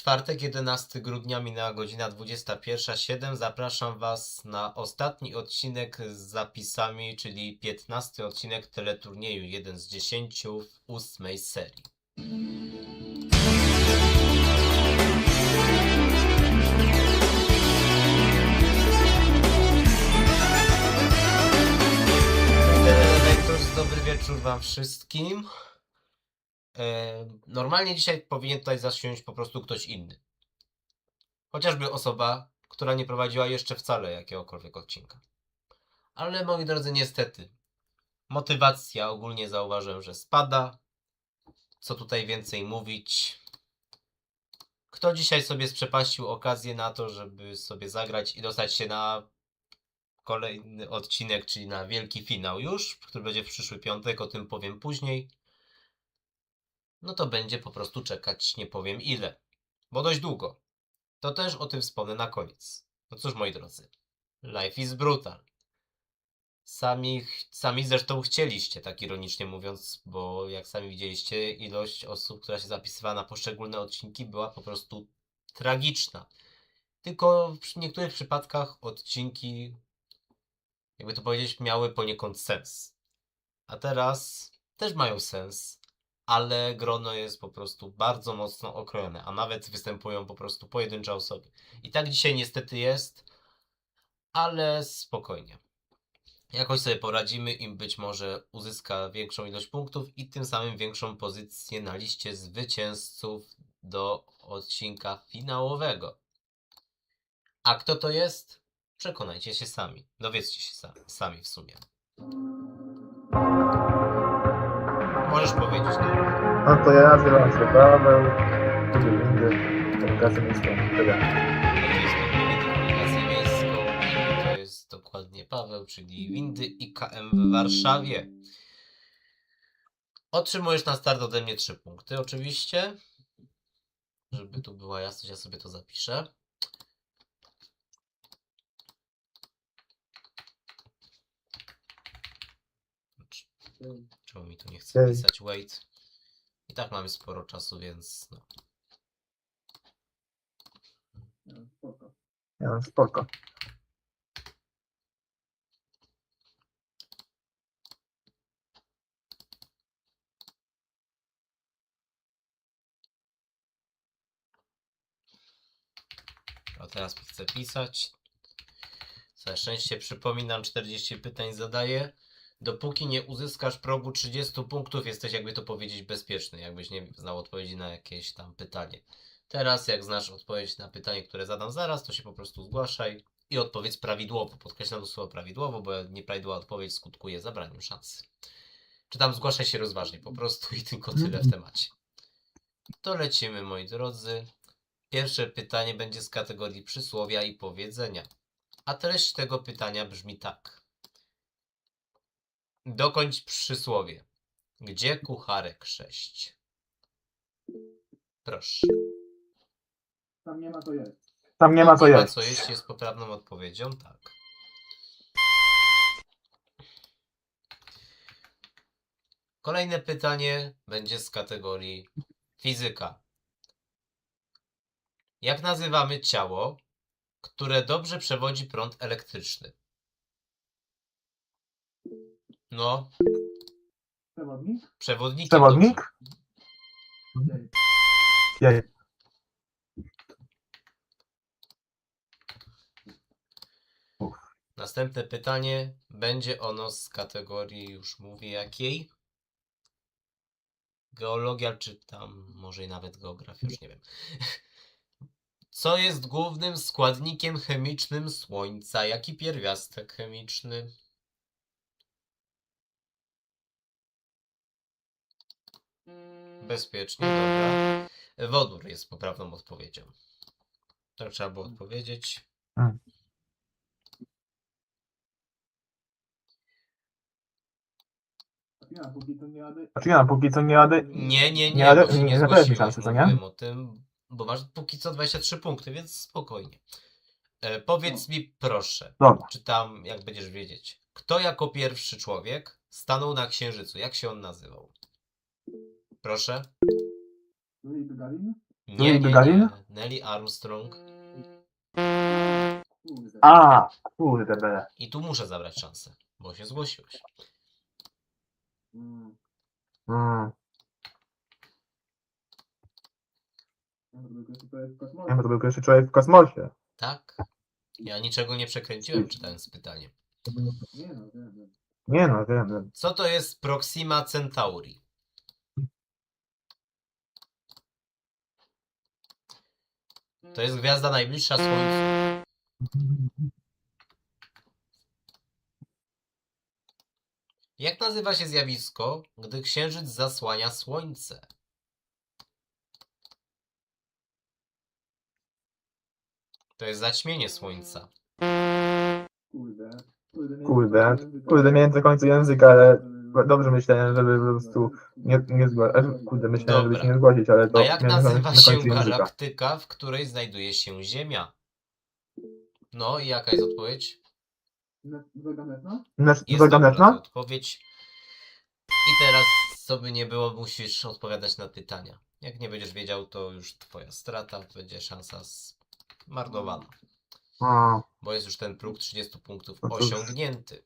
Czwartek, 11 grudnia, minęła godzina 21.07. Zapraszam Was na ostatni odcinek z zapisami, czyli 15 odcinek teleturnieju, jeden z 10 w ósmej serii. Dobry wieczór Wam wszystkim. Normalnie dzisiaj powinien tutaj zasiąść po prostu ktoś inny. Chociażby osoba, która nie prowadziła jeszcze wcale jakiegokolwiek odcinka. Ale moi drodzy, niestety, motywacja ogólnie zauważyłem, że spada. Co tutaj więcej mówić? Kto dzisiaj sobie sprzepaścił okazję na to, żeby sobie zagrać i dostać się na kolejny odcinek, czyli na wielki finał już, który będzie w przyszły piątek, o tym powiem później no to będzie po prostu czekać nie powiem ile, bo dość długo. To też o tym wspomnę na koniec. No cóż, moi drodzy, life is brutal. Sami, sami zresztą chcieliście, tak ironicznie mówiąc, bo jak sami widzieliście, ilość osób, która się zapisywała na poszczególne odcinki była po prostu tragiczna. Tylko w niektórych przypadkach odcinki, jakby to powiedzieć, miały poniekąd sens. A teraz też mają sens, ale grono jest po prostu bardzo mocno okrojone, a nawet występują po prostu pojedyncze osoby. I tak dzisiaj niestety jest, ale spokojnie. Jakoś sobie poradzimy i być może uzyska większą ilość punktów i tym samym większą pozycję na liście zwycięzców do odcinka finałowego. A kto to jest? Przekonajcie się sami. Dowiedzcie się sami, sami w sumie. Możesz powiedzieć to. No to ja nazywam się Paweł, lubię windy, komunikację miejską, tyle. Komunikację Miejską to jest dokładnie Paweł, czyli Windy IKM w Warszawie. Otrzymujesz na start ode mnie 3 punkty oczywiście. Żeby tu była jasność, ja sobie to zapiszę. Cz- Czemu mi tu nie chce pisać wait? I tak mamy sporo czasu, więc no. Ja, spoko. A teraz chcę pisać. Całe szczęście przypominam, 40 pytań zadaję. Dopóki nie uzyskasz progu 30 punktów, jesteś jakby to powiedzieć bezpieczny, jakbyś nie znał odpowiedzi na jakieś tam pytanie. Teraz jak znasz odpowiedź na pytanie, które zadam zaraz, to się po prostu zgłaszaj i odpowiedz prawidłowo. Podkreślam to słowo prawidłowo, bo nieprawidłowa odpowiedź skutkuje zabraniem szansy. Czy tam zgłaszaj się rozważnie po prostu i tylko tyle w temacie. To lecimy moi drodzy. Pierwsze pytanie będzie z kategorii przysłowia i powiedzenia. A treść tego pytania brzmi tak. Dokończ przysłowie. Gdzie kucharek sześć? Proszę. Tam nie ma to jest. Tam nie ma co jeść. co jeść jest poprawną odpowiedzią, tak. Kolejne pytanie będzie z kategorii fizyka. Jak nazywamy ciało, które dobrze przewodzi prąd elektryczny? No, Przewodnik? Przewodnik? Jej. Jej. Następne pytanie będzie ono z kategorii, już mówię jakiej? Geologia, czy tam może i nawet geografia, już nie wiem. Co jest głównym składnikiem chemicznym Słońca? Jaki pierwiastek chemiczny? Bezpiecznie, dobra. Wodór jest poprawną odpowiedzią. Tak trzeba było odpowiedzieć. Mm. Ja, póki to nie jadę. Znaczy ja póki co nie jadę. Nie, nie, nie, Nie, ale- bo się nie nie zgłosiłeś, szansy, co nie? mówiłem o tym, bo masz póki co 23 punkty, więc spokojnie. E, powiedz mi proszę, Dobra. czy tam, jak będziesz wiedzieć, kto jako pierwszy człowiek stanął na Księżycu? Jak się on nazywał? Proszę? Yuri Gagarin? Nie, nie, Gagarin? nie. Nelly Armstrong. Kurde. A, kurde bele. I tu muszę zabrać szansę, bo się zgłosiłeś. Mm. Mm. Ja. Ja to był pierwszy człowiek w kosmosie. Tak? Ja niczego nie przekręciłem czytając pytanie. Nie no, wiem, wiem. Nie no, wiem, wiem. Co to jest Proxima Centauri? To jest gwiazda najbliższa Słońcu. Jak nazywa się zjawisko, gdy księżyc zasłania Słońce? To jest zaćmienie Słońca. Kurde. Kurde, miałem na końcu języka, ale dobrze myślałem, żeby po prostu nie, nie zgłosić. Kurde, myślałem, żeby się nie zgłosić, ale to A jak miałem nazywa na się końcu języka. galaktyka, w której znajduje się Ziemia? No i jaka jest odpowiedź? Jest dobra to zaganeczna? odpowiedź. I teraz, co by nie było, musisz odpowiadać na pytania. Jak nie będziesz wiedział, to już twoja strata, będzie szansa zmarnowana. A, Bo jest już ten próg 30 punktów No cóż. osiągnięty.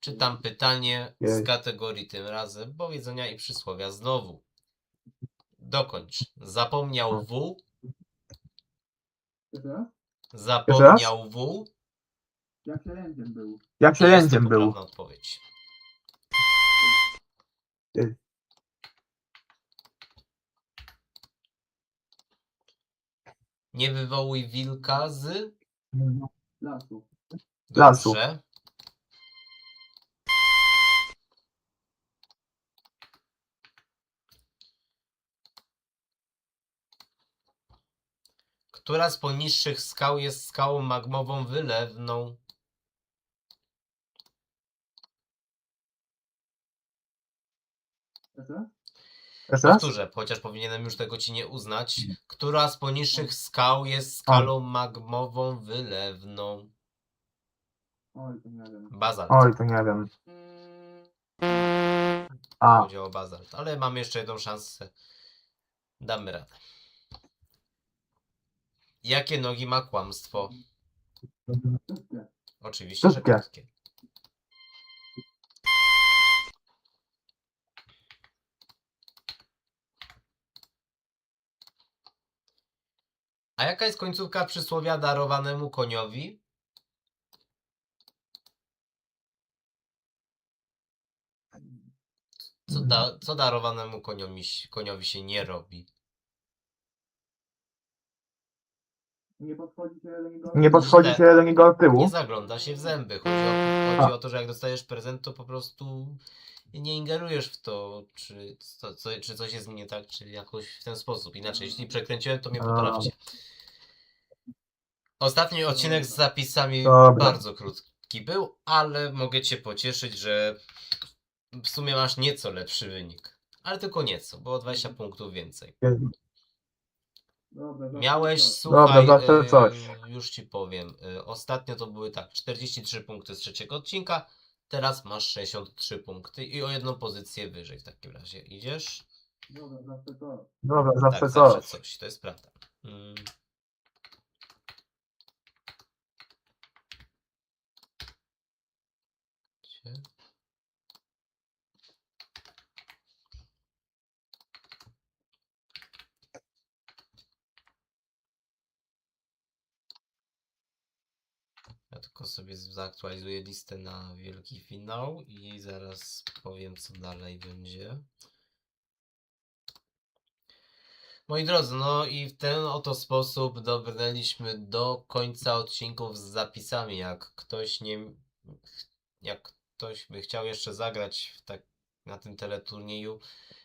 Czytam pytanie z kategorii tym razem powiedzenia i przysłowia znowu. Dokończ. Zapomniał W, Jeszcze raz? zapomniał W. Jak się jędziem był? jak jędziem był? odpowiedź. Nie wywołuj wilka z Lasu. Lasu. Dobrze. Która z poniższych skał jest skałą magmową wylewną? Raz? Powtórzę, chociaż powinienem już tego ci nie uznać. Która z poniższych skał jest skalą magmową wylewną? Oj, to nie wiem. Bazalt. Oj, to nie wiem. A, Chodzi o bazalt. Ale mam jeszcze jedną szansę. Damy radę. Jakie nogi ma kłamstwo? Oczywiście, że Krótkie. krótkie. A jaka jest końcówka przysłowia darowanemu koniowi? Co, da, co darowanemu koniowi, koniowi się nie robi? Nie podchodzi się do niego. nie podchodzi się do niego od tyłu. Nie zagląda się w zęby. Chodzi o, chodzi o to, że jak dostajesz prezent, to po prostu nie ingerujesz w to, czy, co, co, czy coś jest nie tak, czy jakoś w ten sposób. Inaczej, jeśli przekręciłem, to mnie poprawcie. Ostatni odcinek z zapisami Dobra. bardzo krótki był, ale mogę cię pocieszyć, że w sumie masz nieco lepszy wynik. Ale tylko nieco, bo o 20 punktów więcej. Dobra, zawsze Miałeś, coś. słuchaj, zawsze e, coś. już ci powiem. e, Ostatnio to były tak, 43 punkty z trzeciego odcinka, teraz masz 63 punkty i o jedną pozycję wyżej w takim razie. Idziesz? Dobra, zawsze to. Dobra, zawsze tak, zawsze coś. coś, to jest prawda. Mm. Gdzie? Ja tylko sobie z- zaaktualizuję listę na wielki finał i zaraz powiem co dalej będzie. Moi drodzy, no i w ten oto sposób dobrnęliśmy do końca odcinków z zapisami. Jak ktoś nie. Jak ktoś by chciał jeszcze zagrać w tak, na tym teleturnieju,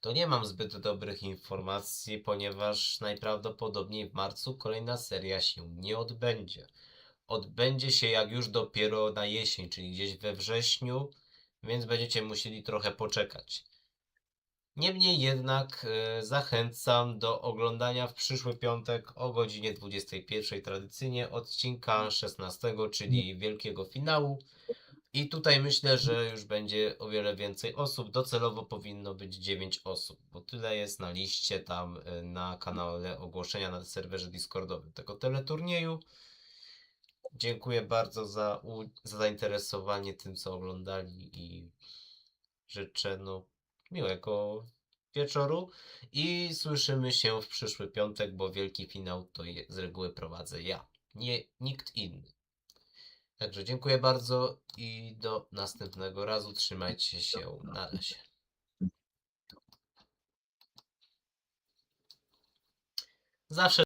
to nie mam zbyt dobrych informacji, ponieważ najprawdopodobniej w marcu kolejna seria się nie odbędzie. Odbędzie się jak już dopiero na jesień, czyli gdzieś we wrześniu, więc będziecie musieli trochę poczekać. Niemniej jednak e, zachęcam do oglądania w przyszły piątek o godzinie 21 tradycyjnie odcinka 16, czyli wielkiego finału. I tutaj myślę, że już będzie o wiele więcej osób. Docelowo powinno być 9 osób, bo tyle jest na liście tam y, na kanale ogłoszenia na serwerze Discordowym tego teleturnieju. Dziękuję bardzo za, za zainteresowanie tym, co oglądali i życzę no, miłego wieczoru i słyszymy się w przyszły piątek, bo wielki finał to je, z reguły prowadzę ja, nie nikt inny. Także dziękuję bardzo i do następnego razu. Trzymajcie się. Na razie. Zawsze